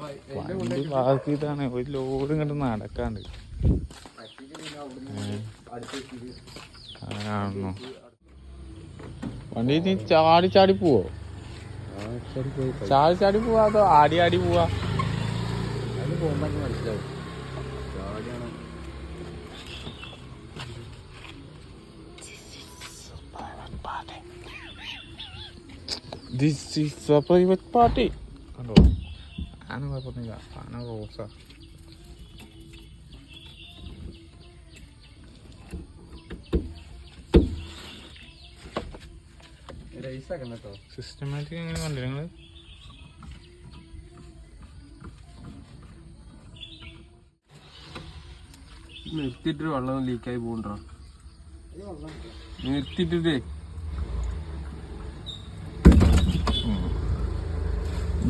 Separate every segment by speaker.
Speaker 1: വണ്ടി ബാക്കിയതാണ് ഒരു ലോഡ് ഇങ്ങോട്ട് നടക്കാണ്ട്. അങ്ങനെയാണോ വണ്ടി നീ ചാടി ചാടി പോവോ? ചാടി ചാടി പോവാ അതോ ആടി ആടി പോവാ? പ്രൈവറ്റ് പാർട്ടി കണ്ടോ? ആന കുഴപ്പമൊന്നുമില്ല ആന റോസാ സിസ്റ്റമാറ്റിക് എങ്ങനെ കണ്ടില്ല നിങ്ങൾ
Speaker 2: നിർത്തിയിട്ട് വെള്ളം ലീക്കായി പോകണ്ടോ നിർത്തിയിട്ടേ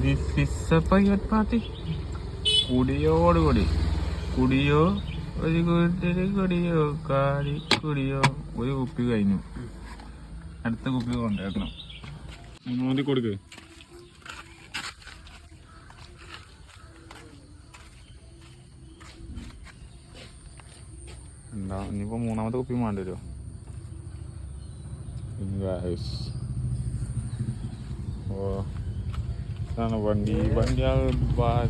Speaker 1: this is a private party കുടിയോട് കൂടി. കുടിയോ ഒരു കൂട്ടര് കുടിയോ കാടി കുടിയോ. ഒരു കുപ്പി കഴിഞ്ഞു. അടുത്ത കുപ്പി കൊണ്ടുവരണം മൂന്നാമത് കൊടുക്ക്. എന്താ ഇനിയിപ്പോ മൂന്നാമത്തെ കുപ്പി വേണ്ടി വരുമോ Sana Wandi Bandial Bat